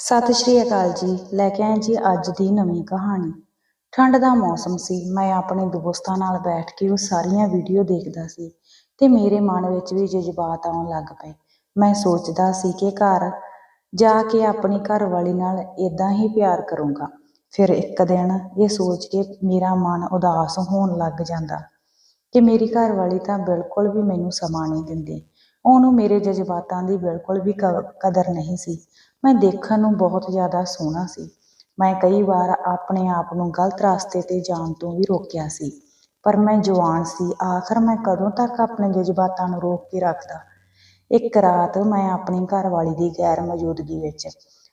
ਸਤਿ ਸ਼੍ਰੀ ਅਕਾਲ ਜੀ। ਲੈ ਕੇ ਆਏ ਜੀ ਅੱਜ ਦੀ ਨਵੀਂ ਕਹਾਣੀ। ਠੰਡ ਦਾ ਮੌਸਮ ਸੀ। ਮੈਂ ਆਪਣੇ ਦੋਸਤਾਂ ਨਾਲ ਬੈਠ ਕੇ ਉਹ ਸਾਰੀਆਂ ਵੀਡੀਓ ਦੇਖਦਾ ਸੀ ਤੇ ਮੇਰੇ ਮਨ ਵਿੱਚ ਵੀ ਜਜ਼ਬਾਤ ਆਉਣ ਲੱਗ ਪਏ। ਮੈਂ ਸੋਚਦਾ ਸੀ ਕਿ ਘਰ ਜਾ ਕੇ ਆਪਣੀ ਘਰਵਾਲੀ ਨਾਲ ਇਦਾਂ ਹੀ ਪਿਆਰ ਕਰੂੰਗਾ। ਫਿਰ ਇੱਕ ਦਿਨ ਇਹ ਸੋਚ ਕੇ ਮੇਰਾ ਮਨ ਉਦਾਸ ਹੋਣ ਲੱਗ ਜਾਂਦਾ ਕਿ ਮੇਰੀ ਘਰਵਾਲੀ ਤਾਂ ਬਿਲਕੁਲ ਵੀ ਮੈਨੂੰ ਸਮਾਂ ਨਹੀਂ ਦਿੰਦੀ। ਉਹਨੂੰ ਮੇਰੇ ਜਜ਼ਬਾਤਾਂ ਦੀ ਬਿਲਕੁਲ ਵੀ ਕ- ਕਦਰ ਨਹੀਂ ਸੀ। ਮੈਂ ਦੇਖਣ ਨੂੰ ਬਹੁਤ ਜ਼ਿਆਦਾ ਸੋਹਣਾ ਸੀ। ਮੈਂ ਕਈ ਵਾਰ ਆਪਣੇ ਆਪ ਨੂੰ ਗਲਤ ਰਸਤੇ ਤੇ ਜਾਣ ਤੋਂ ਵੀ ਰੋਕਿਆ ਸੀ। ਪਰ ਮੈਂ ਜਵਾਨ ਸੀ, ਆਖਰ ਮੈਂ ਕਦੋਂ ਤੱਕ ਆਪਣੇ ਜਜ਼ਬਾਤਾਂ ਨੂੰ ਰੋਕ ਕੇ ਰੱਖਦਾ? ਇੱਕ ਰਾਤ ਮੈਂ ਆਪਣੀ ਘਰਵਾਲੀ ਦੀ ਗੈਰ ਮੌਜੂਦਗੀ ਵਿੱਚ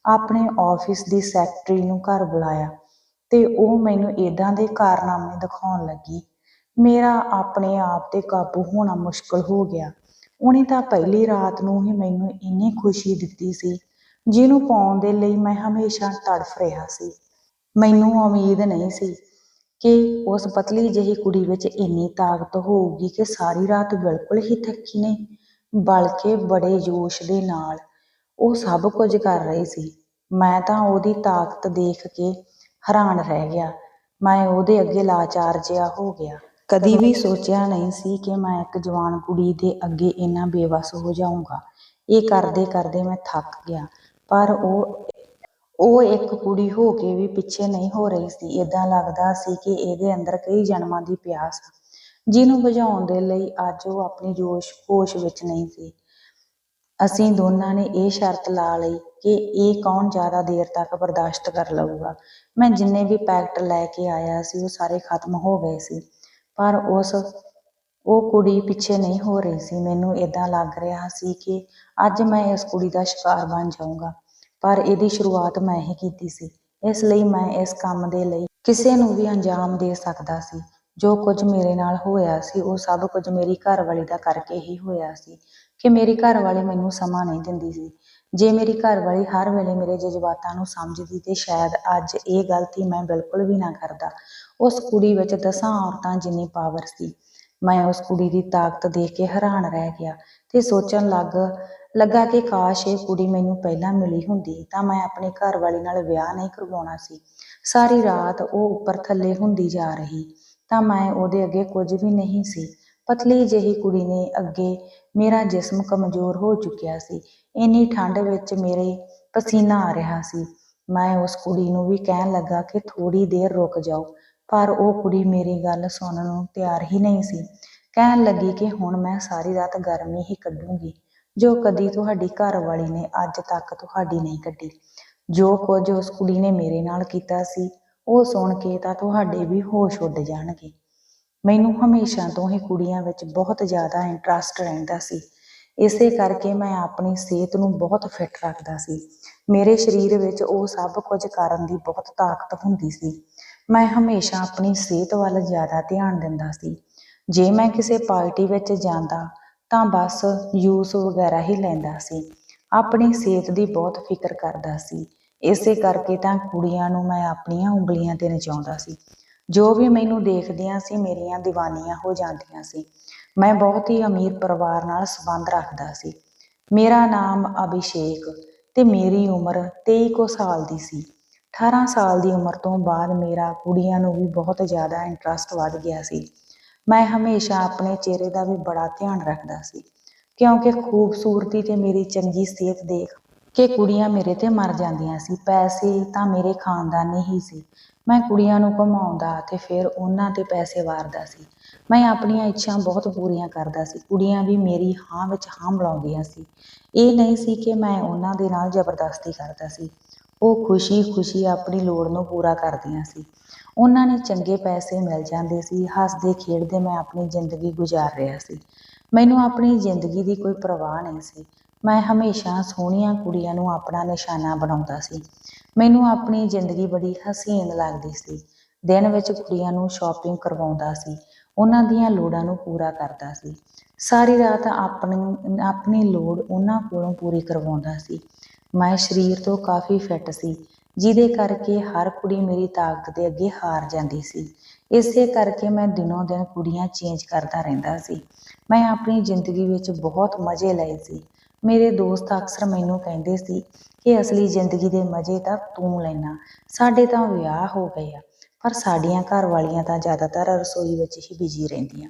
ਆਪਣੇ ਆਫਿਸ ਦੀ ਸੈਕਟਰੀ ਨੂੰ ਘਰ ਬੁਲਾਇਆ ਤੇ ਉਹ ਮੈਨੂੰ ਇਦਾਂ ਦੇ ਕਾਰਨਾਮੇ ਦਿਖਾਉਣ ਲੱਗੀ। ਮੇਰਾ ਆਪਣੇ ਆਪ ਤੇ ਕਾਬੂ ਹੋਣਾ ਮੁਸ਼ਕਲ ਹੋ ਗਿਆ। ਉਹਨੇ ਤਾਂ ਪਹਿਲੀ ਰਾਤ ਨੂੰ ਹੀ ਮੈਨੂੰ ਇੰਨੀ ਖੁਸ਼ੀ ਦਿੱਤੀ ਸੀ, ਜਿਹਨੂੰ ਪਾਉਣ ਦੇ ਲਈ ਮੈਂ ਹਮੇਸ਼ਾ ਤੜਫ ਰਿਹਾ ਸੀ। ਮੈਨੂੰ ਉਮੀਦ ਨਹੀਂ ਸੀ ਕਿ ਉਸ ਪਤਲੀ ਜਿਹੀ ਕੁੜੀ ਵਿੱਚ ਇੰਨੀ ਤਾਕਤ ਹੋਊਗੀ ਕਿ ਸਾਰੀ ਰਾਤ ਬਿਲਕੁਲ ਹੀ ਥੱਕੀ ਨਹੀਂ ਬਲਕਿ ਬੜੇ ਜੋਸ਼ ਦੇ ਨਾਲ ਉਹ ਸਭ ਕੁਝ ਕਰ ਰਹੀ ਸੀ। ਮੈਂ ਤਾਂ ਉਹਦੀ ਤਾਕਤ ਦੇਖ ਕੇ ਹੈਰਾਨ ਰਹਿ ਗਿਆ। ਮੈਂ ਉਹਦੇ ਅੱਗੇ ਲਾਚਾਰ ਜਿਹਾ ਹੋ ਗਿਆ। ਕਦੀ ਵੀ ਸੋਚਿਆ ਨਹੀਂ ਸੀ ਕਿ ਮੈਂ ਇੱਕ ਜਵਾਨ ਕੁੜੀ ਦੇ ਅੱਗੇ ਇੰਨਾ ਬੇਵਸ ਹੋ ਜਾਊਂਗਾ। ਇਹ ਕਰਦੇ ਕਰਦੇ ਮੈਂ ਥੱਕ ਗਿਆ। ਪਰ ਉਹ ਉਹ ਇੱਕ ਕੁੜੀ ਹੋ ਕੇ ਵੀ ਪਿੱਛੇ ਨਹੀਂ ਹੋ ਰਹੀ ਸੀ। ਇਦਾਂ ਲੱਗਦਾ ਸੀ ਕਿ ਇਹਦੇ ਅੰਦਰ ਕਈ ਜਨਮਾਂ ਦੀ ਪਿਆਸ ਜਿਹਨੂੰ ਬੁਝਾਉਣ ਦੇ ਲਈ ਅੱਜ ਉਹ ਆਪਣੀ ਜੋਸ਼ ਹੋਸ਼ ਵਿੱਚ ਨਹੀਂ ਸੀ। ਅਸੀਂ ਦੋਨਾਂ ਨੇ ਇਹ ਸ਼ਰਤ ਲਾ ਲਈ ਕਿ ਇਹ ਕੌਣ ਜ਼ਿਆਦਾ ਦੇਰ ਤੱਕ ਬਰਦਾਸ਼ਤ ਕਰ ਲਊਗਾ। ਮੈਂ ਜਿੰਨੇ ਵੀ ਪੈਕਟ ਲੈ ਕੇ ਆਇਆ ਸੀ ਉਹ ਸਾਰੇ ਖਤਮ ਹੋ ਗਏ ਸੀ। ਪਰ ਉਸ, ਉਹ ਕੁੜੀ ਪਿੱਛੇ ਨਹੀਂ ਹੋ ਰਹੀ ਸੀ। ਮੈਨੂੰ ਇਦਾਂ ਲੱਗ ਰਿਹਾ ਸੀ ਕਿ ਅੱਜ ਮੈਂ ਇਸ ਕੁੜੀ ਦਾ ਸ਼ਿਕਾਰ ਬਣ ਜਾਊਂਗਾ, ਪਰ ਇਹਦੀ ਸ਼ੁਰੂਆਤ ਮੈਂ ਹੀ ਕੀਤੀ ਸੀ। ਇਸ ਲਈ ਮੈਂ ਇਸ ਕੰਮ ਦੇ ਲਈ ਕਿਸੇ ਨੂੰ ਵੀ ਅੰਜਾਮ ਦੇ ਸਕਦਾ ਸੀ। ਜੋ ਕੁਝ ਮੇਰੇ ਨਾਲ ਹੋਇਆ ਸੀ, ਉਹ ਸਭ ਕੁਝ ਮੇਰੀ ਘਰਵਾਲੀ ਦਾ ਕਰਕੇ ਹੀ ਹੋਇਆ ਸੀ ਕਿ ਮੇਰੀ ਘਰਵਾਲੀ ਮੈਨੂੰ ਸਮਾਂ ਨਹੀਂ ਦਿੰਦੀ ਸੀ। ਜੇ ਮੇਰੀ ਘਰਵਾਲੀ ਹਰ ਵੇਲੇ ਮੇਰੇ ਜਜ਼ਬਾਤਾਂ ਨੂੰ ਸਮਝਦੀ ਤੇ ਸ਼ਾਇਦ ਅੱਜ ਇਹ ਗਲਤੀ ਮੈਂ ਬਿਲਕੁਲ ਵੀ ਨਾ ਕਰਦਾ ਉਸ ਕੁੜੀ ਵਿੱਚ ਦਸਾਂ ਔਰਤਾਂ ਜਿੰਨੀ ਪਾਵਰ ਸੀ। ਮੈਂ ਉਸ ਕੁੜੀ ਦੀ ਤਾਕਤ ਦੇਖ ਕੇ ਹੈਰਾਨ ਰਹਿ ਗਿਆ ਤੇ ਸੋਚਣ ਲੱਗ, ਲੱਗਾ ਕਿ ਕਾਸ਼ ਇਹ ਕੁੜੀ ਮੈਨੂੰ ਪਹਿਲਾਂ ਮਿਲੀ ਹੁੰਦੀ ਤਾਂ ਮੈਂ ਆਪਣੇ ਘਰ ਵਾਲੀ ਨਾਲ ਵਿਆਹ ਨਹੀਂ ਕਰਵਾਉਣਾ ਸੀ। ਸਾਰੀ ਰਾਤ ਉਹ ਉੱਪਰ ਥੱਲੇ ਹੁੰਦੀ ਜਾ ਰਹੀ ਤਾਂ ਮੈਂ ਉਹਦੇ ਅੱਗੇ ਕੁਝ ਵੀ ਨਹੀਂ ਸੀ। ਪਤਲੀ ਜਿਹੀ ਕੁੜੀ ਨੇ ਅੱਗੇ ਮੇਰਾ ਜਿਸਮ ਕਮਜ਼ੋਰ ਹੋ ਚੁੱਕਿਆ ਸੀ। ਇੰਨੀ ਠੰਡ ਵਿੱਚ ਮੇਰੇ ਪਸੀਨਾ ਆ ਰਿਹਾ ਸੀ। ਮੈਂ ਉਸ ਕੁੜੀ ਨੂੰ ਵੀ ਕਹਿਣ ਲੱਗਾ ਕਿ ਥੋੜੀ ਦੇਰ ਰੁਕ ਜਾਓ। ਪਰ ਉਹ ਕੁੜੀ ਮੇਰੀ ਗੱਲ ਸੁਣਨ ਨੂੰ ਤਿਆਰ ਹੀ ਨਹੀਂ ਸੀ। ਕਹਿਣ ਲੱਗੀ ਕਿ ਹੁਣ ਮੈਂ ਸਾਰੀ ਰਾਤ ਗਰਮੀ ਹੀ ਕੱਢੂੰਗੀ, ਜੋ ਕਦੀ ਤੁਹਾਡੀ ਘਰ ਵਾਲੀ ਨੇ ਅੱਜ ਤੱਕ ਤੁਹਾਡੀ ਨਹੀਂ ਕੱਢੀ। ਜੋ ਕੁਝ ਉਸ ਕੁੜੀ ਨੇ ਮੇਰੇ ਨਾਲ ਕੀਤਾ ਸੀ, ਉਹ ਸੁਣ ਕੇ ਤਾਂ ਤੁਹਾਡੇ ਵੀ ਹੋਸ਼ ਉੱਡ ਜਾਣਗੇ। ਮੈਨੂੰ ਹਮੇਸ਼ਾ ਤੋਂ ਹੀ ਕੁੜੀਆਂ ਵਿੱਚ ਬਹੁਤ ਜ਼ਿਆਦਾ ਇੰਟਰਸਟ ਰਹਿੰਦਾ ਸੀ। ਇਸੇ ਕਰਕੇ ਮੈਂ ਆਪਣੀ ਸਿਹਤ ਨੂੰ ਬਹੁਤ ਫਿੱਟ ਰੱਖਦਾ ਸੀ। ਮੇਰੇ ਸਰੀਰ ਵਿੱਚ ਉਹ ਸਭ ਕੁਝ ਕਰਨ ਦੀ ਬਹੁਤ ਤਾਕਤ ਹੁੰਦੀ ਸੀ। ਮੈਂ ਹਮੇਸ਼ਾ ਆਪਣੀ ਸਿਹਤ ਵੱਲ ਜ਼ਿਆਦਾ ਧਿਆਨ ਦਿੰਦਾ ਸੀ। ਜੇ ਮੈਂ ਕਿਸੇ ਪਾਰਟੀ ਵਿੱਚ ਜਾਂਦਾ, ਤਾਂ ਬਸ ਜੂਸ ਵਗੈਰਾ ਹੀ ਲੈਂਦਾ ਸੀ। ਆਪਣੀ ਸਿਹਤ ਦੀ ਬਹੁਤ ਫਿਕਰ ਕਰਦਾ ਸੀ। ਇਸੇ ਕਰਕੇ ਤਾਂ ਕੁੜੀਆਂ ਨੂੰ ਮੈਂ ਆਪਣੀਆਂ ਉਂਗਲੀਆਂ ਤੇ ਨਚਾਉਂਦਾ ਸੀ। ਜੋ ਵੀ ਮੈਨੂੰ ਦੇਖਦੀਆਂ ਸੀ, ਮੇਰੀਆਂ دیਵਾਨੀਆਂ ਹੋ ਜਾਂਦੀਆਂ ਸੀ। ਮੈਂ ਬਹੁਤ ਹੀ ਅਮੀਰ ਪਰਿਵਾਰ ਨਾਲ ਸੰਬੰਧ ਰੱਖਦਾ ਸੀ। ਮੇਰਾ ਨਾਮ ਅਭਿਸ਼ੇਕ ਤੇ ਮੇਰੀ ਉਮਰ 23 ਕੁ ਸਾਲ ਦੀ ਸੀ। 18 ਸਾਲ ਦੀ ਉਮਰ ਤੋਂ ਬਾਅਦ ਮੇਰਾ ਕੁੜੀਆਂ ਨੂੰ ਵੀ ਬਹੁਤ ਜ਼ਿਆਦਾ ਇੰਟਰਸਟ ਵੱਧ ਗਿਆ ਸੀ। ਮੈਂ ਹਮੇਸ਼ਾ ਆਪਣੇ ਚਿਹਰੇ ਦਾ ਵੀ ਬੜਾ ਧਿਆਨ ਰੱਖਦਾ ਸੀ, ਕਿਉਂਕਿ ਖੂਬਸੂਰਤੀ ਤੇ ਮੇਰੀ ਚੰਗੀ ਸਿਹਤ ਦੇਖ ਕੇ ਕੁੜੀਆਂ ਮੇਰੇ ਤੇ ਮਰ ਜਾਂਦੀਆਂ ਸੀ। ਪੈਸੇ ਤਾਂ ਮੇਰੇ ਖਾਨਦਾਨੀ ਹੀ ਸੀ। ਮੈਂ ਕੁੜੀਆਂ ਨੂੰ ਘੁਮਾਉਂਦਾ ਤੇ ਫਿਰ ਉਹਨਾਂ ਤੇ ਪੈਸੇ ਵਾਰਦਾ ਸੀ। ਮੈਂ ਆਪਣੀਆਂ ਇੱਛਾ ਬਹੁਤ ਪੂਰੀਆਂ ਕਰਦਾ ਸੀ। ਕੁੜੀਆਂ ਵੀ ਮੇਰੀ ਹਾਂ ਵਿੱਚ ਹਾਂ ਮਿਲਾਉਂਦੀਆਂ ਸੀ। ਇਹ ਨਹੀਂ ਸੀ ਕਿ ਮੈਂ ਉਹਨਾਂ ਦੇ ਨਾਲ ਜ਼ਬਰਦਸਤੀ ਕਰਦਾ ਸੀ। ਉਹ ਖੁਸ਼ੀ-ਖੁਸ਼ੀ ਆਪਣੀ ਲੋੜ ਨੂੰ ਪੂਰਾ ਕਰਦੀਆਂ ਸੀ। ਉਹਨਾਂ ਨੇ ਚੰਗੇ ਪੈਸੇ ਮਿਲ ਜਾਂਦੇ ਸੀ, ਹੱਸਦੇ, ਖੇਡਦੇ ਮੈਂ ਆਪਣੀ ਜ਼ਿੰਦਗੀ ਗੁਜ਼ਾਰ ਰਿਹਾ ਸੀ। ਮੈਨੂੰ ਆਪਣੀ ਜ਼ਿੰਦਗੀ ਦੀ ਕੋਈ ਪਰਵਾਹ ਨਹੀਂ ਸੀ। ਮੈਂ ਹਮੇਸ਼ਾ ਸੋਹਣੀਆਂ ਕੁੜੀਆਂ ਨੂੰ ਆਪਣਾ ਨਿਸ਼ਾਨਾ ਬਣਾਉਂਦਾ ਸੀ। ਮੈਨੂੰ ਆਪਣੀ ਜ਼ਿੰਦਗੀ ਬੜੀ ਹਸੀਨ ਲੱਗਦੀ ਸੀ। ਦਿਨ ਵਿੱਚ ਕੁੜੀਆਂ ਨੂੰ ਸ਼ਾਪਿੰਗ ਕਰਵਾਉਂਦਾ ਸੀ। ਉਹਨਾਂ ਦੀਆਂ ਲੋੜਾਂ ਨੂੰ ਪੂਰਾ ਕਰਦਾ ਸੀ। ਸਾਰੀ ਰਾਤ ਆਪਣੀ ਆਪਣੀ ਲੋੜ ਉਹਨਾਂ ਕੋਲੋਂ ਪੂਰੀ ਕਰਵਾਉਂਦਾ ਸੀ। ਮੈਂ ਸਰੀਰ ਤੋਂ ਕਾਫੀ ਫਿੱਟ ਸੀ, ਜਿਹਦੇ ਕਰਕੇ ਹਰ ਕੁੜੀ ਮੇਰੀ ਤਾਕਤ ਦੇ ਅੱਗੇ ਹਾਰ ਜਾਂਦੀ ਸੀ। ਇਸੇ ਕਰਕੇ ਮੈਂ ਦਿਨੋਂ ਦਿਨ ਕੁੜੀਆਂ ਚੇਂਜ ਕਰਦਾ ਰਹਿੰਦਾ ਸੀ। ਮੈਂ ਆਪਣੀ ਜ਼ਿੰਦਗੀ ਵਿੱਚ ਬਹੁਤ ਮਜ਼ੇ ਲਏ ਸੀ। ਮੇਰੇ ਦੋਸਤ ਅਕਸਰ ਮੈਨੂੰ ਕਹਿੰਦੇ ਸੀ ਕਿ ਅਸਲੀ ਜ਼ਿੰਦਗੀ ਦੇ ਮਜ਼ੇ ਤਾਂ ਤੂੰ ਲੈਣਾ ਸਾਡੇ ਤਾਂ ਵਿਆਹ ਹੋ ਗਏ ਆ, ਪਰ ਸਾਡੀਆਂ ਘਰ ਵਾਲੀਆਂ ਤਾਂ ਜ਼ਿਆਦਾਤਰ ਰਸੋਈ ਵਿੱਚ ਹੀ ਬਿਜ਼ੀ ਰਹਿੰਦੀਆਂ।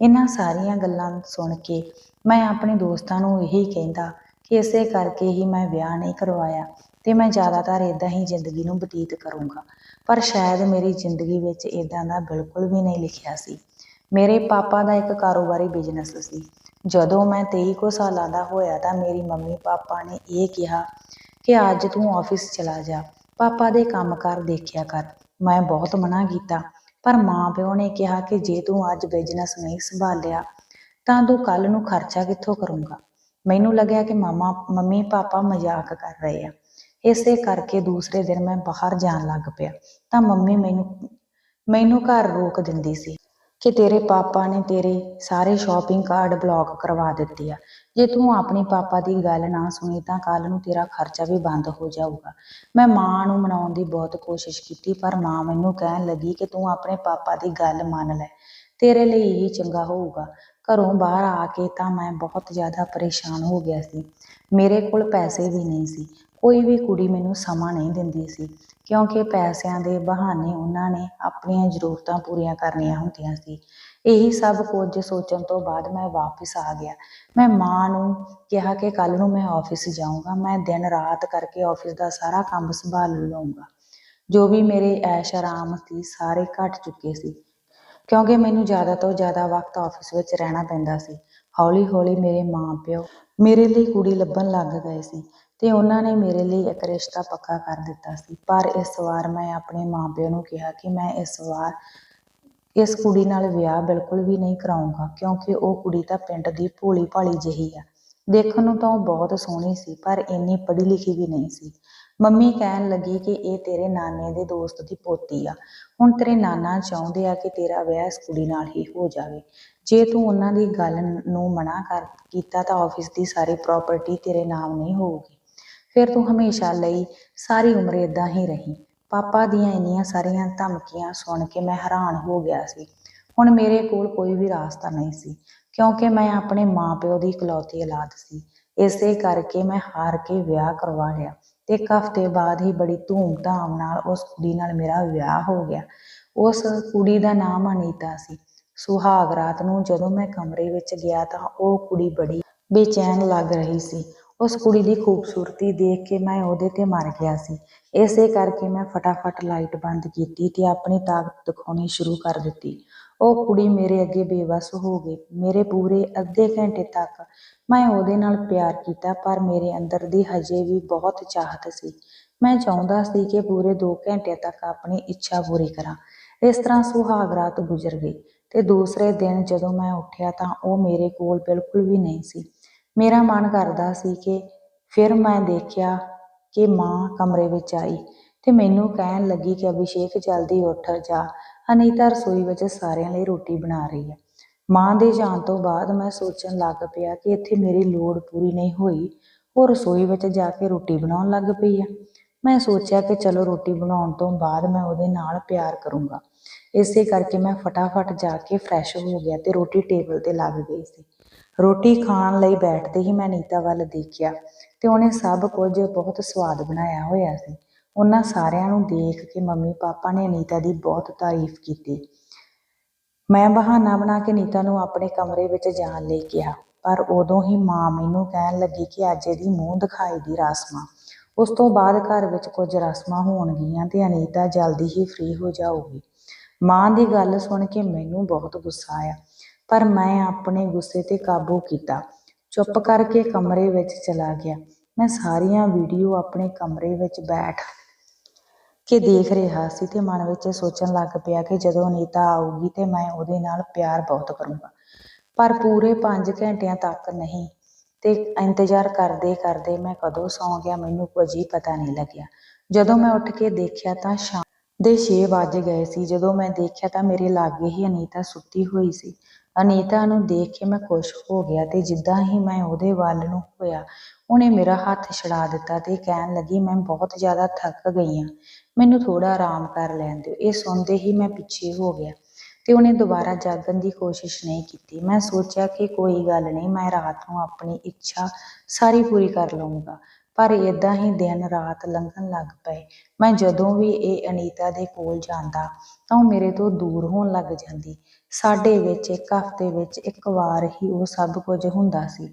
ਇਹਨਾਂ ਸਾਰੀਆਂ ਗੱਲਾਂ ਸੁਣ ਕੇ ਮੈਂ ਆਪਣੇ ਦੋਸਤਾਂ ਨੂੰ ਇਹੀ ਕਹਿੰਦਾ ਇਸੇ ਕਰਕੇ ਹੀ ਮੈਂ ਵਿਆਹ ਨਹੀਂ ਕਰਵਾਇਆ ਤੇ ਮੈਂ ਜ਼ਿਆਦਾਤਰ ਇਦਾਂ ਹੀ ਜ਼ਿੰਦਗੀ ਨੂੰ ਬਤੀਤ ਕਰੂੰਗਾ। ਪਰ ਸ਼ਾਇਦ ਮੇਰੀ ਜ਼ਿੰਦਗੀ ਵਿੱਚ ਇਦਾਂ ਦਾ ਬਿਲਕੁਲ ਵੀ ਨਹੀਂ ਲਿਖਿਆ ਸੀ। ਮੇਰੇ ਪਾਪਾ ਦਾ ਇੱਕ ਕਾਰੋਬਾਰੀ ਬਿਜ਼ਨਸ ਸੀ। ਜਦੋਂ ਮੈਂ 23 ਕੁ ਸਾਲਾਂ ਦਾ ਹੋਇਆ ਤਾਂ ਮੇਰੀ ਮੰਮੀ ਪਾਪਾ ਨੇ ਇਹ ਕਿਹਾ ਕਿ ਅੱਜ ਤੂੰ ਆਫਿਸ ਚਲਾ ਜਾ। ਪਾਪਾ ਦੇ ਕੰਮਕਾਰ ਦੇਖਿਆ ਕਰ। ਮੈਂ ਬਹੁਤ ਮਨਾ ਕੀਤਾ। ਪਰ ਮਾਂ ਪਿਓ ਨੇ ਕਿਹਾ ਕਿ ਜੇ ਤੂੰ ਅੱਜ ਬਿਜ਼ਨਸ ਨਹੀਂ ਸੰਭਾਲਿਆ ਤਾਂ ਤੂੰ ਕੱਲ ਨੂੰ ਖਰਚਾ ਕਿੱਥੋਂ ਕਰੂੰਗਾ? ਮੈਨੂੰ ਲੱਗਿਆ ਕਿ ਮਾਮਾ, ਮੰਮੀ, ਪਾਪਾ ਮਜ਼ਾਕ ਕਰ ਰਹੇ ਆ। ਇਸੇ ਕਰਕੇ ਦੂਸਰੇ ਦਿਨ ਮੈਂ ਬਾਹਰ ਜਾਣ ਲੱਗ ਪਿਆ। ਤਾਂ ਮੰਮੀ ਮੈਨੂੰ ਮੈਨੂੰ ਘਰ ਰੋਕ ਦਿੰਦੀ ਸੀ ਕਿ ਤੇਰੇ ਪਾਪਾ ਨੇ ਤੇਰੇ ਸਾਰੇ ਸ਼ਾਪਿੰਗ ਕਾਰਡ ਬਲੌਕ ਕਰਵਾ ਦਿੱਤੇ ਆ। ਜੇ ਤੂੰ ਆਪਣੀ ਪਾਪਾ ਦੀ ਗੱਲ ਨਾ ਸੁਣੀ ਤਾਂ ਕੱਲ ਨੂੰ ਤੇਰਾ ਖਰਚਾ ਵੀ ਬੰਦ ਹੋ ਜਾਊਗਾ। ਮੈਂ ਮਾਂ ਨੂੰ ਮਨਾਉਣ ਦੀ ਬਹੁਤ ਕੋਸ਼ਿਸ਼ ਕੀਤੀ, ਪਰ ਮਾਂ ਮੈਨੂੰ ਕਹਿਣ ਲੱਗੀ ਕਿ ਤੂੰ ਆਪਣੇ ਪਾਪਾ ਦੀ ਗੱਲ ਮੰਨ ਲੈ। ਤੇਰੇ ਲਈ ਇਹੀ ਚੰਗਾ ਹੋਊਗਾ। ਘਰੋਂ ਬਾਹਰ ਆ ਕੇ ਤਾਂ ਮੈਂ ਬਹੁਤ ਜ਼ਿਆਦਾ ਪਰੇਸ਼ਾਨ ਹੋ ਗਿਆ ਸੀ। ਮੇਰੇ ਕੋਲ ਪੈਸੇ ਵੀ ਨਹੀਂ ਸੀ। ਕੋਈ ਵੀ ਕੁੜੀ ਮੈਨੂੰ ਸਮਾਂ ਨਹੀਂ ਦਿੰਦੀ ਸੀ, ਕਿਉਂਕਿ ਪੈਸਿਆਂ ਦੇ ਬਹਾਨੇ ਉਹਨਾਂ ਨੇ ਆਪਣੀਆਂ ਜ਼ਰੂਰਤਾਂ ਪੂਰੀਆਂ ਕਰਨੀਆਂ ਹੁੰਦੀਆਂ ਸੀ। ਇਹੀ ਸਭ ਕੁਝ ਸੋਚਣ ਤੋਂ ਬਾਅਦ ਮੈਂ ਵਾਪਸ ਆ ਗਿਆ। ਮੈਂ ਮਾਂ ਨੂੰ ਕਿਹਾ ਕਿ ਕੱਲ ਨੂੰ ਮੈਂ ਆਫਿਸ ਜਾਊਂਗਾ। ਮੈਂ ਦਿਨ ਰਾਤ ਕਰਕੇ ਆਫਿਸ ਦਾ ਸਾਰਾ ਕੰਮ ਸੰਭਾਲ ਲਵਾਂਗਾ ਜੋ ਵੀ ਮੇਰੇ ਐਸ਼ ਆਰਾਮ ਸੀ, ਸਾਰੇ ਘਟ ਚੁੱਕੇ ਸੀ। ਕਿਉਂਕਿ ਮੈਨੂੰ ਜ਼ਿਆਦਾ ਤੋਂ ਜ਼ਿਆਦਾ ਵਕਤ ਆਫਿਸ ਵਿੱਚ ਰਹਿਣਾ ਪੈਂਦਾ ਸੀ। ਹੌਲੀ ਹੌਲੀ ਮੇਰੇ ਮਾਂ ਪਿਓ ਮੇਰੇ ਲਈ ਕੁੜੀ ਲੱਭਣ ਲੱਗ ਗਏ ਸੀ ਤੇ ਉਹਨਾਂ ਨੇ ਮੇਰੇ ਲਈ ਇੱਕ ਰਿਸ਼ਤਾ ਪੱਕਾ ਕਰ ਦਿੱਤਾ ਸੀ। ਪਰ ਇਸ ਵਾਰ ਮੈਂ ਆਪਣੇ ਮਾਂ ਪਿਓ ਨੂੰ ਕਿਹਾ ਕਿ ਮੈਂ ਇਸ ਵਾਰ ਇਸ ਕੁੜੀ ਨਾਲ ਵਿਆਹ ਬਿਲਕੁਲ ਵੀ ਨਹੀਂ ਕਰਾਊਂਗਾ, ਕਿਉਂਕਿ ਉਹ ਕੁੜੀ ਤਾਂ ਪਿੰਡ ਦੀ ਭੋਲੀ ਭਾਲੀ ਜਿਹੀ ਆ। ਦੇਖਣ ਨੂੰ ਤਾਂ ਉਹ ਬਹੁਤ ਸੋਹਣੀ ਸੀ, ਪਰ ਇੰਨੀ ਪੜ੍ਹੀ ਲਿਖੀ ਵੀ ਨਹੀਂ ਸੀ। ਮੰਮੀ ਕਹਿਣ ਲੱਗੀ ਕਿ ਇਹ ਤੇਰੇ ਨਾਨੇ ਦੇ ਦੋਸਤ ਦੀ ਪੋਤੀ ਆ। ਹੁਣ ਤੇਰੇ ਨਾਨਾ ਚਾਹੁੰਦੇ ਆ ਕਿ ਤੇਰਾ ਵਿਆਹ ਇਸ ਕੁੜੀ ਨਾਲ ਹੀ ਹੋ ਜਾਵੇ। ਜੇ ਤੂੰ ਉਹਨਾਂ ਦੀ ਗੱਲ ਨੂੰ ਮਨਾ ਕਰ ਕੀਤਾ ਤਾਂ ਆਫਿਸ ਦੀ ਸਾਰੀ ਪ੍ਰਾਪਰਟੀ ਤੇਰੇ ਨਾਮ ਨਹੀਂ ਹੋਊਗੀ। ਫਿਰ ਤੂੰ ਹਮੇਸ਼ਾ ਲਈ ਸਾਰੀ ਉਮਰ ਇਦਾਂ ਹੀ ਰਹੀ। ਪਾਪਾ ਦੀਆਂ ਇੰਨੀਆਂ ਸਾਰੀਆਂ ਧਮਕੀਆਂ ਸੁਣ ਕੇ ਮੈਂ ਹੈਰਾਨ ਹੋ ਗਿਆ ਸੀ। ਹੁਣ ਮੇਰੇ ਕੋਲ ਕੋਈ ਵੀ ਰਾਸਤਾ ਨਹੀਂ ਸੀ, ਕਿਉਂਕਿ ਮੈਂ ਆਪਣੇ ਮਾਪਿਓ ਦੀ ਇਕਲੌਤੀ ਔਲਾਦ ਸੀ। ਇਸੇ ਕਰਕੇ ਮੈਂ ਹਾਰ ਕੇ ਵਿਆਹ ਕਰਵਾ ਲਿਆ। ਤੇ ਇੱਕ ਹਫ਼ਤੇ ਬਾਅਦ ਹੀ ਬੜੀ ਧੂਮ-ਧਾਮ ਨਾਲ ਉਸ ਕੁੜੀ ਨਾਲ ਮੇਰਾ ਵਿਆਹ ਹੋ ਗਿਆ। ਉਸ ਕੁੜੀ ਦਾ ਨਾਮ ਅਨੀਤਾ ਸੀ। ਸੁਹਾਗ ਰਾਤ ਨੂੰ ਜਦੋਂ ਮੈਂ ਕਮਰੇ ਵਿੱਚ ਗਿਆ ਤਾਂ ਉਹ ਕੁੜੀ ਬੜੀ ਬੇਚੈਨ ਲੱਗ ਰਹੀ ਸੀ। ਉਸ ਕੁੜੀ ਦੀ ਖੂਬਸੂਰਤੀ ਦੇਖ ਕੇ ਮੈਂ ਉਹਦੇ ਤੇ ਮਰ ਗਿਆ ਸੀ। ਇਸੇ ਕਰਕੇ ਮੈਂ ਫਟਾਫਟ ਲਾਈਟ ਬੰਦ ਕੀਤੀ ਤੇ ਆਪਣੀ ਤਾਕਤ ਦਿਖਾਉਣੀ ਸ਼ੁਰੂ ਕਰ ਦਿੱਤੀ। ਉਹ ਕੁੜੀ ਮੇਰੇ ਅੱਗੇ ਬੇਵਸ ਹੋ ਗਈ। ਮੇਰੇ ਪੂਰੇ ਅੱਧੇ ਘੰਟੇ ਤੱਕ ਮੈਂ ਉਹਦੇ ਨਾਲ ਪਿਆਰ ਕੀਤਾ, ਪਰ ਮੇਰੇ ਅੰਦਰ ਦੀ ਹਜੇ ਵੀ ਬਹੁਤ ਚਾਹਤ ਸੀ। ਮੈਂ ਚਾਹੁੰਦਾ ਸੀ ਕਿ ਪੂਰੇ 2 ਘੰਟੇ ਤੱਕ ਆਪਣੀ ਇੱਛਾ ਪੂਰੀ ਕਰਾਂ। ਇਸ ਤਰ੍ਹਾਂ ਸੁਹਾਗ ਰਾਤ ਗੁਜ਼ਰ ਗਈ ਤੇ ਦੂਸਰੇ ਦਿਨ ਜਦੋਂ ਮੈਂ ਉੱਠਿਆ ਤਾਂ ਉਹ ਮੇਰੇ ਕੋਲ ਬਿਲਕੁਲ ਵੀ ਨਹੀਂ ਸੀ। ਮੇਰਾ ਮਨ ਕਰਦਾ ਸੀ ਕਿ ਫਿਰ ਮੈਂ ਦੇਖਿਆ ਕਿ ਮਾਂ ਕਮਰੇ ਵਿੱਚ ਆਈ ਤੇ ਮੈਨੂੰ ਕਹਿਣ ਲੱਗੀ ਕਿ ਅਭਿਸ਼ੇਕ ਜਲਦੀ ਉੱਠ ਜਾ। ਅਨੀਤਾ ਰਸੋਈ ਵਿੱਚ ਸਾਰਿਆਂ ਲਈ ਰੋਟੀ ਬਣਾ ਰਹੀ ਹੈ। ਮਾਂ ਦੇ ਜਾਣ ਤੋਂ ਬਾਅਦ ਮੈਂ ਸੋਚਣ ਲੱਗ ਪਿਆ ਕਿ ਇੱਥੇ ਮੇਰੀ ਲੋੜ ਪੂਰੀ ਨਹੀਂ ਹੋਈ। ਉਹ ਰਸੋਈ ਵਿੱਚ ਜਾ ਕੇ ਰੋਟੀ ਬਣਾਉਣ ਲੱਗ ਪਈ ਹੈ। ਮੈਂ ਸੋਚਿਆ ਕਿ ਚਲੋ ਰੋਟੀ ਬਣਾਉਣ ਤੋਂ ਬਾਅਦ ਮੈਂ ਉਹਦੇ ਨਾਲ ਪਿਆਰ ਕਰੂੰਗਾ। ਇਸੇ ਕਰਕੇ ਮੈਂ ਫਟਾਫਟ ਜਾ ਕੇ ਫਰੈਸ਼ ਹੋ ਗਿਆ ਤੇ ਰੋਟੀ ਟੇਬਲ ਤੇ ਲੱਗ ਗਈ ਸੀ। ਰੋਟੀ ਖਾਣ ਲਈ ਬੈਠਦੇ ਹੀ ਮੈਂ ਨੀਤਾ ਵੱਲ ਦੇਖਿਆ ਤੇ ਉਹਨੇ ਸਭ ਕੁਝ ਬਹੁਤ ਸਵਾਦ ਬਣਾਇਆ ਹੋਇਆ ਸੀ। ਉਹਨਾਂ ਸਾਰਿਆਂ ਨੂੰ ਦੇਖ ਕੇ ਮੰਮੀ ਪਾਪਾ ਨੇ ਨੀਤਾ ਦੀ ਬਹੁਤ ਤਾਰੀਫ ਕੀਤੀ। ਮੈਂ ਬਹਾਨਾ ਬਣਾ ਕੇ ਨੀਤਾ ਨੂੰ ਆਪਣੇ ਕਮਰੇ ਵਿੱਚ ਜਾਣ ਲਈ ਕਿਹਾ, ਪਰ ਉਦੋਂ ਹੀ ਮਾਂ ਮੈਨੂੰ ਕਹਿਣ ਲੱਗੀ ਕਿ ਅੱਜ ਇਹਦੀ ਮੂੰਹ ਦਿਖਾਈ ਦੀ ਰਸਮਾਂ। ਉਸ ਤੋਂ ਬਾਅਦ ਘਰ ਵਿੱਚ ਕੁਝ ਰਸਮਾਂ ਹੋਣਗੀਆਂ ਤੇ ਅਨੀਤਾ ਜਲਦੀ ਹੀ ਫ੍ਰੀ ਹੋ ਜਾਊਗੀ। ਮਾਂ ਦੀ ਗੱਲ ਸੁਣ ਕੇ ਮੈਨੂੰ ਬਹੁਤ ਗੁੱਸਾ ਆਇਆ, ਪਰ ਮੈਂ ਆਪਣੇ ਗੁੱਸੇ ਤੇ ਕਾਬੂ ਕੀਤਾ। ਚੁੱਪ ਕਰਕੇ ਕਮਰੇ ਵਿੱਚ ਚਲਾ ਗਿਆ। ਮੈਂ ਸਾਰੀਆਂ ਵੀਡੀਓ ਆਪਣੇ ਕਮਰੇ ਵਿੱਚ ਬੈਠ ਕੇ ਦੇਖ ਰਿਹਾ ਸੀ ਤੇ ਮਨ ਵਿੱਚ ਸੋਚਣ ਲੱਗ ਪਿਆ ਕਿ ਜਦੋਂ ਅਨੀਤਾ ਆਊਗੀ ਤੇ ਮੈਂ ਉਹਦੇ ਨਾਲ ਪਿਆਰ ਬਹੁਤ ਕਰੂੰਗਾ। ਪਰ ਪੂਰੇ 5 ਘੰਟਿਆਂ ਤੱਕ ਨਹੀਂ ਤੇ ਇੰਤਜ਼ਾਰ ਕਰਦੇ ਕਰਦੇ ਮੈਂ ਕਦੋਂ ਸੌਂ ਗਿਆ ਮੈਨੂੰ ਕੁਝ ਹੀ ਪਤਾ ਨਹੀਂ ਲੱਗਿਆ। ਜਦੋਂ ਮੈਂ ਉੱਠ ਕੇ ਦੇਖਿਆ ਤਾਂ ਸ਼ਾਮ ਦੇ 6 ਵੱਜ ਗਏ ਸੀ। ਜਦੋਂ ਮੈਂ ਦੇਖਿਆ ਤਾਂ ਮੇਰੇ ਲਾਗੇ ਹੀ ਅਨੀਤਾ ਸੁੱਤੀ ਹੋਈ ਸੀ। ਅਨੀਤਾ ਨੂੰ ਦੇਖ ਕੇ ਮੈਂ ਖੁਸ਼ ਹੋ ਗਿਆ ਤੇ ਜਿੱਦਾਂ ਹੀ ਮੈਂ ਉਹਦੇ ਵੱਲ ਨੂੰ ਹੋਇਆ, ਉਹਨੇ ਮੇਰਾ ਹੱਥ ਛੁਡਾ ਦਿੱਤਾ ਤੇ ਕਹਿਣ ਲੱਗੀ, ਮੈਂ ਬਹੁਤ ਜ਼ਿਆਦਾ ਥੱਕ ਗਈ ਹਾਂ ਮੈਨੂੰ ਥੋੜਾ ਆਰਾਮ ਕਰ ਲੈਣ ਦਿਓ। ਇਹ ਸੁਣਦੇ ਹੀ ਮੈਂ ਪਿੱਛੇ ਹੋ ਗਿਆ ਤੇ ਉਹਨੇ ਦੁਬਾਰਾ ਜਾਗਣ ਦੀ ਕੋਸ਼ਿਸ਼ ਨਹੀਂ ਕੀਤੀ। ਮੈਂ ਸੋਚਿਆ ਕਿ ਕੋਈ ਗੱਲ ਨਹੀਂ, ਮੈਂ ਰਾਤ ਨੂੰ ਆਪਣੀ ਇੱਛਾ ਸਾਰੀ ਪੂਰੀ ਕਰ ਲਵਾਂਗਾ ਪਰ ਇਦਾਂ ਹੀ ਦਿਨ ਰਾਤ ਲੰਘਣ ਲੱਗ ਪਏ। ਮੈਂ ਜਦੋਂ ਵੀ ਇਹ ਅਨੀਤਾ ਦੇ ਕੋਲ ਜਾਂਦਾ ਤਾਂ ਉਹ ਮੇਰੇ ਤੋਂ ਦੂਰ ਹੋਣ ਲੱਗ ਜਾਂਦੀ। ਸਾਡੇ ਵਿੱਚ ਇੱਕ ਹਫ਼ਤੇ ਵਿੱਚ ਇੱਕ ਵਾਰ ਹੀ ਉਹ ਸਭ ਕੁਝ ਹੁੰਦਾ ਸੀ।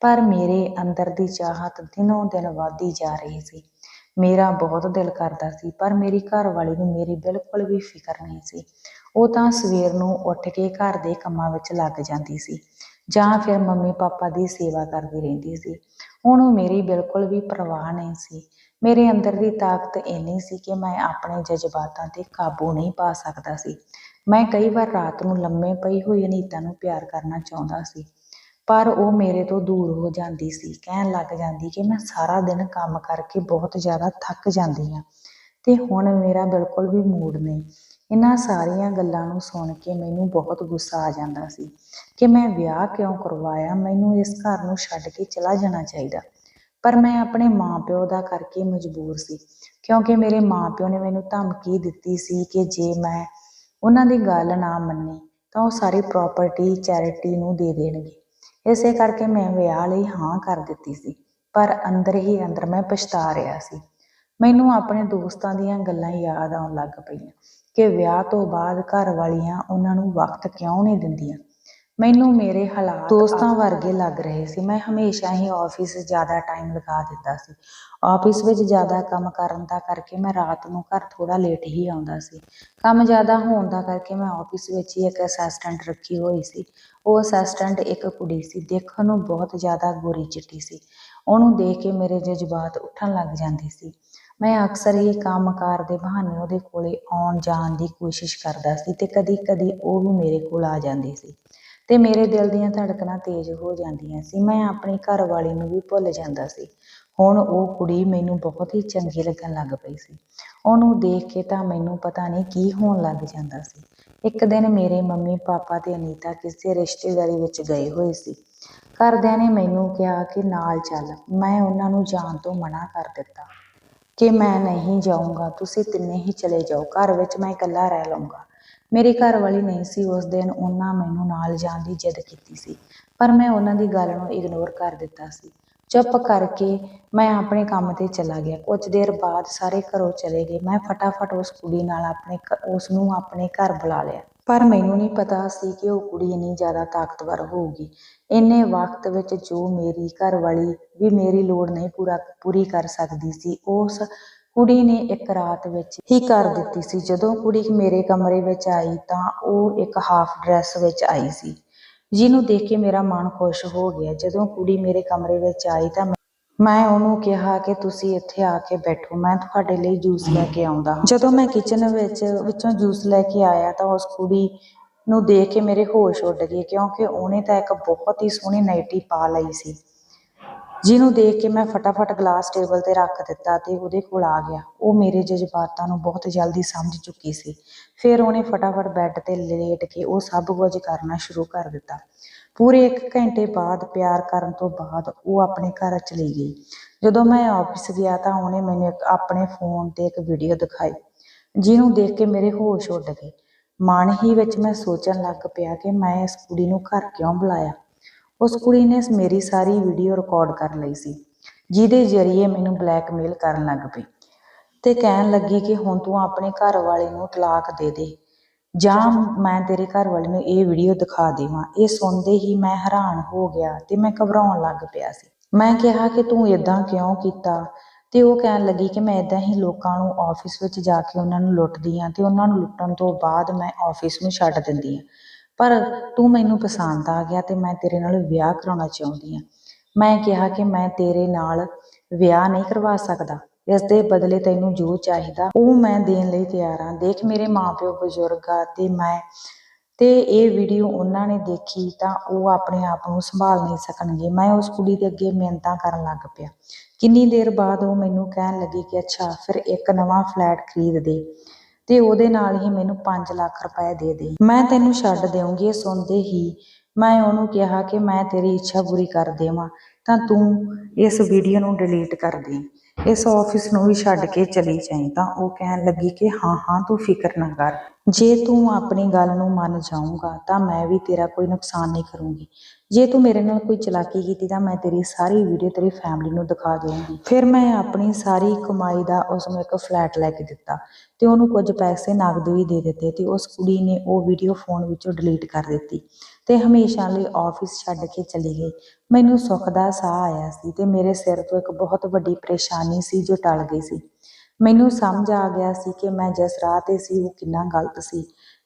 ਪਰ ਮੇਰੇ ਅੰਦਰ ਦੀ ਚਾਹਤ ਦਿਨੋਂ ਦਿਨ ਵਧਦੀ ਜਾ ਰਹੀ ਸੀ। ਮੇਰਾ ਬਹੁਤ ਦਿਲ ਕਰਦਾ ਸੀ, ਪਰ ਮੇਰੀ ਘਰ ਵਾਲੀ ਨੂੰ ਮੇਰੀ ਬਿਲਕੁਲ ਵੀ ਫਿਕਰ ਨਹੀਂ ਸੀ। ਉਹ ਤਾਂ ਸਵੇਰ ਨੂੰ ਉੱਠ ਕੇ ਘਰ ਦੇ ਕੰਮਾਂ ਵਿੱਚ ਲੱਗ ਜਾਂਦੀ ਸੀ, ਜਾਂ ਫਿਰ ਮੰਮੀ ਪਾਪਾ ਦੀ ਸੇਵਾ ਕਰਦੀ ਰਹਿੰਦੀ ਸੀ। ਉਹਨੂੰ ਮੇਰੀ ਬਿਲਕੁਲ ਵੀ ਪਰਵਾਹ ਨਹੀਂ ਸੀ। ਮੇਰੇ ਅੰਦਰ ਦੀ ਤਾਕਤ ਇੰਨੀ ਸੀ ਕਿ ਮੈਂ ਆਪਣੇ ਜਜ਼ਬਾਤਾਂ ਤੇ ਕਾਬੂ ਨਹੀਂ ਪਾ ਸਕਦਾ ਸੀ। ਮੈਂ ਕਈ ਵਾਰ ਰਾਤ ਨੂੰ ਲੰਮੇ ਪਈ ਹੋਈ ਅਨੀਤਾ ਨੂੰ ਪਿਆਰ ਕਰਨਾ ਚਾਹੁੰਦਾ ਸੀ, ਪਰ ਉਹ ਮੇਰੇ ਤੋਂ ਦੂਰ ਹੋ ਜਾਂਦੀ ਸੀ, ਕਹਿਣ ਲੱਗ ਜਾਂਦੀ ਕਿ ਮੈਂ ਸਾਰਾ ਦਿਨ ਕੰਮ ਕਰਕੇ ਬਹੁਤ ਜ਼ਿਆਦਾ ਥੱਕ ਜਾਂਦੀ ਹਾਂ, ਤੇ ਹੁਣ ਮੇਰਾ ਬਿਲਕੁਲ ਵੀ ਮੂਡ ਨਹੀਂ। ਇਹਨਾਂ ਸਾਰੀਆਂ ਗੱਲਾਂ ਨੂੰ ਸੁਣ ਕੇ ਮੈਨੂੰ ਬਹੁਤ ਗੁੱਸਾ ਆ ਜਾਂਦਾ ਸੀ ਕਿ ਮੈਂ ਵਿਆਹ ਕਿਉਂ ਕਰਵਾਇਆ, ਮੈਨੂੰ ਇਸ ਘਰ ਨੂੰ ਛੱਡ ਕੇ ਚਲਾ ਜਾਣਾ ਚਾਹੀਦਾ। ਪਰ ਮੈਂ ਆਪਣੇ ਮਾਪਿਓ ਦਾ ਕਰਕੇ ਮਜਬੂਰ ਸੀ, ਕਿਉਂਕਿ ਮੇਰੇ ਮਾਪਿਓ ਨੇ ਮੈਨੂੰ ਧਮਕੀ ਦਿੱਤੀ ਸੀ ਕਿ ਜੇ ਮੈਂ ਉਹਨਾਂ ਦੀ ਗੱਲ ਨਾ ਮੰਨੀ ਤਾਂ ਉਹ ਸਾਰੀ ਪ੍ਰਾਪਰਟੀ ਚੈਰਿਟੀ ਨੂੰ ਦੇ ਦੇਣਗੇ। ਇਸੇ ਕਰਕੇ ਮੈਂ ਵਿਆਹ ਲਈ ਹਾਂ ਕਰ ਦਿੱਤੀ ਸੀ, ਪਰ ਅੰਦਰ ਹੀ ਅੰਦਰ ਮੈਂ ਪਛਤਾ ਰਿਹਾ ਸੀ। ਮੈਨੂੰ ਆਪਣੇ ਦੋਸਤਾਂ ਦੀਆਂ ਗੱਲਾਂ ਯਾਦ ਆਉਣ ਲੱਗ ਪਈਆਂ ਕਿ ਵਿਆਹ ਤੋਂ ਬਾਅਦ ਘਰ ਵਾਲੀਆਂ ਉਹਨਾਂ ਨੂੰ ਵਕਤ ਕਿਉਂ ਨਹੀਂ ਦਿੰਦੀਆਂ? ਮੈਨੂੰ ਮੇਰੇ ਹਾਲਾਤ ਦੋਸਤਾਂ ਵਰਗੇ ਲੱਗ ਰਹੇ ਸੀ। ਮੈਂ ਹਮੇਸ਼ਾ ਹੀ ਆਫਿਸ ਜ਼ਿਆਦਾ ਟਾਈਮ ਲਗਾ ਦਿੰਦਾ ਸੀ। ਆਫਿਸ ਵਿੱਚ ਜ਼ਿਆਦਾ ਕੰਮ ਕਰਨ ਦਾ ਕਰਕੇ ਮੈਂ ਰਾਤ ਨੂੰ ਘਰ ਥੋੜਾ ਲੇਟ ਹੀ ਆਉਂਦਾ ਸੀ। ਕੰਮ ਜ਼ਿਆਦਾ ਹੋਣ ਦਾ ਕਰਕੇ ਮੈਂ ਆਫਿਸ ਵਿੱਚ ਹੀ ਇੱਕ ਅਸਿਸਟੈਂਟ ਰੱਖੀ ਹੋਈ ਸੀ। ਉਹ ਅਸਿਸਟੈਂਟ ਇੱਕ ਕੁੜੀ ਸੀ। ਦੇਖਣ ਨੂੰ ਬਹੁਤ ਜ਼ਿਆਦਾ ਗੋਰੀ ਚਿੱਟੀ ਸੀ। ਉਹਨੂੰ ਦੇਖ ਕੇ ਮੇਰੇ ਜਜ਼ਬਾਤ ਉੱਠਣ ਲੱਗ ਜਾਂਦੇ ਸੀ। ਮੈਂ ਅਕਸਰ ਹੀ ਕੰਮਕਾਰ ਦੇ ਬਹਾਨੇ ਉਹਦੇ ਕੋਲੇ ਆਉਣ ਜਾਣ ਦੀ ਕੋਸ਼ਿਸ਼ ਕਰਦਾ ਸੀ ਤੇ ਕਦੀ ਕਦੀ ਉਹ ਵੀ ਮੇਰੇ ਕੋਲ ਆ ਜਾਂਦੀ ਸੀ। ਤੇ ਮੇਰੇ ਦਿਲ ਦੀਆਂ ਧੜਕਣਾਂ ਤੇਜ਼ ਹੋ ਜਾਂਦੀਆਂ ਸੀ। ਮੈਂ ਆਪਣੀ ਘਰ ਵਾਲੀ ਨੂੰ ਵੀ ਭੁੱਲ ਜਾਂਦਾ ਸੀ। ਹੁਣ ਉਹ ਕੁੜੀ ਮੈਨੂੰ ਬਹੁਤ ਹੀ ਚੰਗੀ ਲੱਗਣ ਲੱਗ ਪਈ ਸੀ। ਉਹਨੂੰ ਦੇਖ ਕੇ ਤਾਂ ਮੈਨੂੰ ਪਤਾ ਨਹੀਂ ਕੀ ਹੋਣ ਲੱਗ ਜਾਂਦਾ ਸੀ। ਇੱਕ ਦਿਨ ਮੇਰੇ ਮੰਮੀ ਪਾਪਾ ਤੇ ਅਨੀਤਾ ਕਿਸੇ ਰਿਸ਼ਤੇਦਾਰੀ ਵਿੱਚ ਗਏ ਹੋਏ ਸੀ। ਘਰਦਿਆਂ ਨੇ ਮੈਨੂੰ ਕਿਹਾ ਕਿ ਨਾਲ ਚੱਲ, ਮੈਂ ਉਹਨਾਂ ਨੂੰ ਜਾਣ ਤੋਂ ਮਨਾ ਕਰ ਦਿੱਤਾ ਕਿ ਮੈਂ ਨਹੀਂ ਜਾਊਂਗਾ, ਤੁਸੀਂ ਤਿੰਨੇ ਹੀ ਚਲੇ ਜਾਓ, ਘਰ ਵਿੱਚ ਮੈਂ ਇਕੱਲਾ ਰਹਿ ਲਵਾਂਗਾ ਮੇਰੀ ਘਰ ਵਾਲੀ ਨਹੀਂ ਸੀ, ਉਸ ਦਿਨ ਉਹਨਾਂ ਮੈਨੂੰ ਨਾਲ ਜਾਣ ਦੀ ਜਿੱਦ ਕੀਤੀ ਸੀ, ਪਰ ਮੈਂ ਉਹਨਾਂ ਦੀ ਗੱਲ ਨੂੰ ਇਗਨੋਰ ਕਰ ਦਿੱਤਾ ਸੀ। ਚੁੱਪ ਕਰਕੇ ਮੈਂ ਆਪਣੇ ਕੰਮ ਤੇ ਚਲਾ ਗਿਆ। ਕੁਝ ਦੇਰ ਬਾਅਦ ਸਾਰੇ ਘਰੋਂ ਚਲੇ ਗਏ। ਮੈਂ ਫਟਾਫਟ ਉਸ ਕੁੜੀ ਨਾਲ ਆਪਣੇ ਉਸ ਨੂੰ ਆਪਣੇ ਘਰ ਬੁਲਾ ਲਿਆ। ਪਰ ਮੈਨੂੰ ਨਹੀਂ ਪਤਾ ਸੀ ਕਿ ਉਹ ਕੁੜੀ ਇੰਨੀ ਜ਼ਿਆਦਾ ਤਾਕਤਵਰ ਹੋਊਗੀ। ਇੰਨੇ ਵਕਤ ਵਿੱਚ ਜੋ ਮੇਰੀ ਘਰ ਵਾਲੀ ਵੀ ਮੇਰੀ ਲੋੜ ਨਹੀਂ ਪੂਰਾ, ਪੂਰੀ ਕਰ ਸਕਦੀ ਸੀ, ਉਸ ਕੁੜੀ ਨੇ ਇੱਕ ਰਾਤ ਵਿੱਚ ਹੀ ਕਰ ਦਿੱਤੀ ਸੀ। ਜਦੋਂ ਕੁੜੀ ਮੇਰੇ ਕਮਰੇ ਵਿੱਚ ਆਈ ਤਾਂ ਉਹ ਇੱਕ ਹਾਫ ਡਰੈਸ ਵਿੱਚ ਆਈ ਸੀ। ਜਿਹਨੂੰ ਦੇਖ ਕੇ ਮੇਰਾ ਮਨ ਖੁਸ਼ ਹੋ ਗਿਆ। ਜਦੋਂ ਕੁੜੀ ਮੇਰੇ ਕਮਰੇ ਵਿੱਚ ਆਈ ਤਾਂ ਮੈਂ- ਉਹਨੂੰ ਕਿਹਾ ਕਿ ਤੁਸੀਂ ਇੱਥੇ ਆ ਕੇ ਬੈਠੋ, ਮੈਂ ਤੁਹਾਡੇ ਲਈ ਜੂਸ ਲੈ ਕੇ ਆਉਂਦਾ ਜਦੋਂ ਮੈਂ ਕਿਚਨ ਵਿੱਚ, ਵਿੱਚੋਂ ਜੂਸ ਲੈ ਕੇ ਆਇਆ ਤਾਂ ਉਸ ਕੁੜੀ ਨੂੰ ਦੇਖ ਕੇ ਮੇਰੇ ਹੋਸ਼ ਉੱਡ ਗਏ, ਕਿਉਂਕਿ ਉਹਨੇ ਤਾਂ ਇੱਕ ਬਹੁਤ ਹੀ ਸੋਹਣੀ ਨਾਈਟੀ ਪਾ ਲਈ ਸੀ। ਜਿਹਨੂੰ ਦੇਖ ਕੇ ਮੈਂ ਫਟਾਫਟ ਗਲਾਸ ਟੇਬਲ ਤੇ ਰੱਖ ਦਿੱਤਾ ਤੇ ਉਹਦੇ ਕੋਲ ਆ ਗਿਆ। ਉਹ ਮੇਰੇ ਜਜ਼ਬਾਤਾਂ ਨੂੰ ਬਹੁਤ ਜਲਦੀ ਸਮਝ ਚੁੱਕੀ ਸੀ। ਫਿਰ ਉਹਨੇ ਫਟਾਫਟ ਬੈੱਡ ਤੇ ਲੇਟ ਕੇ ਉਹ ਸਭ ਕੁਝ ਕਰਨਾ ਸ਼ੁਰੂ ਕਰ ਦਿੱਤਾ। ਪੂਰੇ 1 ਘੰਟੇ ਬਾਅਦ ਪਿਆਰ ਕਰਨ ਤੋਂ ਬਾਅਦ ਉਹ ਆਪਣੇ ਘਰ ਚਲੀ ਗਈ। ਜਦੋਂ ਮੈਂ ਆਫਿਸ ਗਿਆ ਤਾਂ ਉਹਨੇ ਮੈਨੂੰ ਇੱਕ ਆਪਣੇ ਫੋਨ ਤੇ ਇੱਕ ਵੀਡੀਓ ਦਿਖਾਈ, ਜਿਹਨੂੰ ਦੇਖ ਕੇ ਮੇਰੇ ਹੋਸ਼ ਉੱਡ ਗਏ। ਮਨ ਹੀ ਵਿੱਚ ਮੈਂ ਸੋਚਣ ਲੱਗ ਪਿਆ ਕਿ ਮੈਂ ਇਸ ਕੁੜੀ ਨੂੰ ਘਰ ਕਿਉਂ ਬੁਲਾਇਆ? ਉਸ ਕੁੜੀ ਨੇ ਮੇਰੀ ਸਾਰੀ ਵੀਡੀਓ ਰਿਕਾਰਡ ਕਰ ਲਈ ਸੀ, ਜਿਹਦੇ ਜ਼ਰੀਏ ਮੈਨੂੰ ਬਲੈਕਮੇਲ ਕਰਨ ਲੱਗ ਪਈ ਤੇ ਕਹਿਣ ਲੱਗੀ ਕਿ ਹੁਣ ਤੂੰ ਆਪਣੇ ਘਰ ਵਾਲੇ ਨੂੰ ਤਲਾਕ ਦੇ ਦੇ, ਜਾਂ ਮੈਂ ਤੇਰੇ ਘਰ ਵਾਲੇ ਨੂੰ ਇਹ ਵੀਡੀਓ ਦਿਖਾ ਦੇਵਾਂ। ਇਹ ਸੁਣਦੇ ਹੀ ਮੈਂ ਹੈਰਾਨ ਹੋ ਗਿਆ ਤੇ ਮੈਂ ਘਬਰਾਉਣ ਲੱਗ ਪਿਆ ਸੀ। ਮੈਂ ਕਿਹਾ ਕਿ ਤੂੰ ਇਦਾਂ ਕਿਉਂ ਕੀਤਾ? ਤੇ ਉਹ ਕਹਿਣ ਲੱਗੀ ਕਿ ਮੈਂ ਇਦਾਂ ਹੀ ਲੋਕਾਂ ਨੂੰ ਆਫਿਸ ਵਿੱਚ ਜਾ ਕੇ ਉਹਨਾਂ ਨੂੰ ਲੁੱਟਦੀ ਆ ਤੇ ਉਹਨਾਂ ਨੂੰ ਲੁੱਟਣ ਤੋਂ ਬਾਅਦ ਮੈਂ ਆਫਿਸ ਨੂੰ ਛੱਡ ਦਿੰਦੀ ਆ। ਪਰ ਤੂੰ ਮੈਨੂੰ ਪਸੰਦ ਆ ਗਿਆ ਤੇ ਮੈਂ ਤੇਰੇ ਨਾਲ ਵਿਆਹ ਕਰਾਉਣਾ ਚਾਹੁੰਦੀ ਆ। ਮੈਂ ਕਿਹਾ ਕਿ ਮੈਂ ਤੇਰੇ ਨਾਲ ਵਿਆਹ ਨਹੀਂ ਕਰਵਾ ਸਕਦਾ। ਇਸ ਦੇ ਬਦਲੇ ਤੈਨੂੰ ਜੋ ਚਾਹੀਦਾ ਉਹ ਮੈਂ ਦੇਣ ਲਈ ਤਿਆਰ ਹਾਂ ਦੇਖ ਮੇਰੇ ਮਾਪਿਓ ਬਜ਼ੁਰਗ ਆ ਤੇ ਮੈਂ ਤੇ ਇਹ ਵੀਡੀਓ ਉਹਨਾਂ ਨੇ ਦੇਖੀ ਤਾਂ ਉਹ ਆਪਣੇ ਆਪ ਨੂੰ ਸੰਭਾਲ ਨਹੀਂ ਸਕਣਗੇ। ਮੈਂ ਉਸ ਕੁੜੀ ਦੇ ਅੱਗੇ ਮਿਹਨਤਾਂ ਕਰਨ ਲੱਗ ਪਿਆ। ਕਿੰਨੀ ਦੇਰ ਬਾਅਦ ਉਹ ਮੈਨੂੰ ਕਹਿਣ ਲੱਗੀ ਕਿ ਅੱਛਾ, ਫਿਰ ਇੱਕ ਨਵਾਂ ਫਲੈਟ ਖਰੀਦ ਦੇ। ਤੇ ਉਹਦੇ ਨਾਲ ਹੀ ਮੈਨੂੰ 5 ਲੱਖ ਰੁਪਏ ਦੇ ਦੇ ਮੈਂ ਤੈਨੂੰ ਛੱਡ ਦੇਵਾਂਗੀ ਇਹ ਸੁਣਦੇ ਹੀ ਮੈਂ ਉਹਨੂੰ ਕਿਹਾ ਕਿ ਮੈਂ ਤੇਰੀ ਇੱਛਾ ਪੂਰੀ ਕਰ ਦੇਵਾਂ, ਤਾਂ ਤੂੰ ਇਸ ਵੀਡੀਓ ਨੂੰ ਡਿਲੀਟ ਕਰ ਦੇ ਇਸ ਆਫਿਸ ਨੂੰ ਵੀ ਛੱਡ ਕੇ ਚਲੀ ਜਾਈਂ ਤਾਂ ਉਹ ਕਹਿਣ ਲੱਗੀ ਕਿ ਹਾਂ ਹਾਂ, ਤੂੰ ਫਿਕਰ ਨਾ ਕਰ। ਜੇ ਤੂੰ ਆਪਣੀ ਗੱਲ ਨੂੰ ਮੰਨ ਜਾਊਂਗਾ ਤਾਂ ਮੈਂ ਵੀ ਤੇਰਾ ਕੋਈ ਨੁਕਸਾਨ ਨਹੀਂ ਕਰੂੰਗੀ। ਜੇ ਤੂੰ ਮੇਰੇ ਨਾਲ ਕੋਈ ਚਲਾਕੀ ਕੀਤੀ ਤਾਂ ਮੈਂ ਤੇਰੀ ਸਾਰੀ ਵੀਡੀਓ ਤੇਰੀ ਫੈਮਿਲੀ ਨੂੰ ਦਿਖਾ ਦੇਵਾਂਗੀ ਫਿਰ ਮੈਂ ਆਪਣੀ ਸਾਰੀ ਕਮਾਈ ਦਾ ਉਸ ਨੂੰ ਇੱਕ ਫਲੈਟ ਲੈ ਕੇ ਦਿੱਤਾ ਤੇ ਉਹਨੂੰ ਕੁਝ ਪੈਸੇ ਨਗਦ ਵੀ ਦੇ ਦਿੱਤੇ ਤੇ ਉਸ ਕੁੜੀ ਨੇ ਉਹ ਵੀਡੀਓ ਫੋਨ ਵਿੱਚੋਂ ਡਿਲੀਟ ਕਰ ਦਿੱਤੀ। ਤੇ ਹਮੇਸ਼ਾ ਲਈ ਆਫਿਸ ਛੱਡ ਕੇ ਚਲੀ ਗਈ। ਮੈਨੂੰ ਸੁੱਖ ਦਾ ਸਾਹ ਆਇਆ ਸੀ ਤੇ ਮੇਰੇ ਸਿਰ ਤੋਂ ਇੱਕ ਬਹੁਤ ਵੱਡੀ ਪਰੇਸ਼ਾਨੀ ਸੀ ਜੋ ਟਲ ਗਈ ਸੀ। ਮੈਨੂੰ ਸਮਝ ਆ ਗਿਆ ਸੀ ਕਿ ਮੈਂ ਜਿਸ ਰਾਹ ਤੇ ਸੀ ਉਹ ਕਿੰਨਾ ਗਲਤ ਸੀ।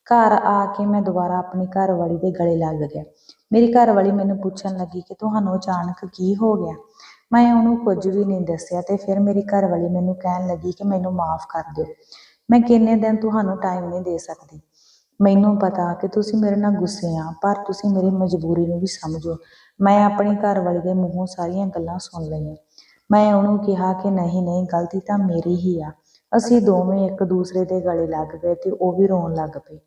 ਘਰ ਆ ਕੇ ਮੈਂ ਦੁਬਾਰਾ ਆਪਣੀ ਘਰਵਾਲੀ ਦੇ ਗਲੇ ਲੱਗ ਗਿਆ। ਮੇਰੀ ਘਰਵਾਲੀ ਮੈਨੂੰ ਪੁੱਛਣ ਲੱਗੀ ਕਿ ਤੁਹਾਨੂੰ ਅਚਾਨਕ ਕੀ ਹੋ ਗਿਆ? ਮੈਂ ਉਹਨੂੰ ਕੁਝ ਵੀ ਨਹੀਂ ਦੱਸਿਆ ਤੇ ਫਿਰ ਮੇਰੀ ਘਰਵਾਲੀ ਮੈਨੂੰ ਕਹਿਣ ਲੱਗੀ ਕਿ ਮੈਨੂੰ ਮਾਫ ਕਰ ਦਿਓ। ਮੈਂ ਕਿੰਨੇ ਦਿਨ ਤੁਹਾਨੂੰ ਟਾਈਮ ਨਹੀਂ ਦੇ ਸਕਦੀ। ਮੈਨੂੰ ਪਤਾ ਕਿ ਤੁਸੀਂ ਮੇਰੇ ਨਾਲ ਗੁੱਸੇ ਆ, ਪਰ ਤੁਸੀਂ ਮੇਰੀ ਮਜਬੂਰੀ ਨੂੰ ਵੀ ਸਮਝੋ। ਮੈਂ ਆਪਣੀ ਘਰਵਾਲੀ ਦੇ ਮੂੰਹੋਂ ਸਾਰੀਆਂ ਗੱਲਾਂ ਸੁਣ ਲਈਆਂ। ਮੈਂ ਉਹਨੂੰ ਕਿਹਾ ਕਿ ਨਹੀਂ ਨਹੀਂ, ਗਲਤੀ ਤਾਂ ਮੇਰੀ ਹੀ ਆ। ਅਸੀਂ ਦੋਵੇਂ ਇੱਕ ਦੂਸਰੇ ਦੇ ਗਲੇ ਲੱਗ ਗਏ ਤੇ ਉਹ ਵੀ ਰੋਣ ਲੱਗ ਪਈ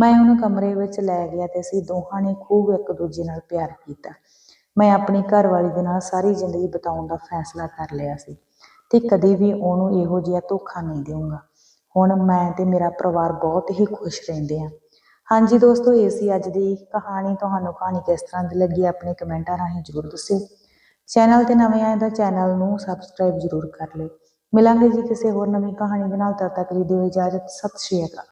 ਮੈਂ ਉਹਨੂੰ ਕਮਰੇ ਵਿੱਚ ਲੈ ਗਿਆ ਤੇ ਅਸੀਂ ਦੋਹਾਂ ਨੇ ਖੂਬ ਇੱਕ ਦੂਜੇ ਨਾਲ ਪਿਆਰ ਕੀਤਾ। ਮੈਂ ਆਪਣੀ ਘਰਵਾਲੀ ਦੇ ਨਾਲ ਸਾਰੀ ਜ਼ਿੰਦਗੀ ਬਿਤਾਉਣ ਦਾ ਫੈਸਲਾ ਕਰ ਲਿਆ ਸੀ ਤੇ ਕਦੇ ਵੀ ਉਹਨੂੰ ਇਹੋ ਜਿਹਾ ਧੋਖਾ ਨਹੀਂ ਦੇਵਾਂਗਾ ਹੁਣ ਮੈਂ ਤੇ ਮੇਰਾ ਪਰਿਵਾਰ ਬਹੁਤ ਹੀ ਖੁਸ਼ ਰਹਿੰਦੇ ਆ ਹਾਂਜੀ ਦੋਸਤੋ, ਇਹ ਸੀ ਅੱਜ ਦੀ ਕਹਾਣੀ। ਤੁਹਾਨੂੰ ਕਹਾਣੀ ਕਿਸ ਤਰ੍ਹਾਂ ਦੀ ਲੱਗੀ ਆਪਣੇ ਕਮੈਂਟਾਂ ਰਾਹੀਂ ਜ਼ਰੂਰ ਦੱਸਿਓ। ਚੈਨਲ ਤੇ ਨਵੇਂ ਆਏ ਤਾਂ ਚੈਨਲ ਨੂੰ ਸਬਸਕ੍ਰਾਈਬ ਜ਼ਰੂਰ ਕਰ ਲਿਓ। ਮਿਲਾਂਗੇ ਜੀ ਕਿਸੇ ਹੋਰ ਨਵੀਂ ਕਹਾਣੀ ਦੇ ਨਾਲ, ਤਦ ਤੱਕ ਲਈ ਦਿਓ ਇਜਾਜ਼ਤ। ਸਤਿ ਸ਼੍ਰੀ ਅਕਾਲ।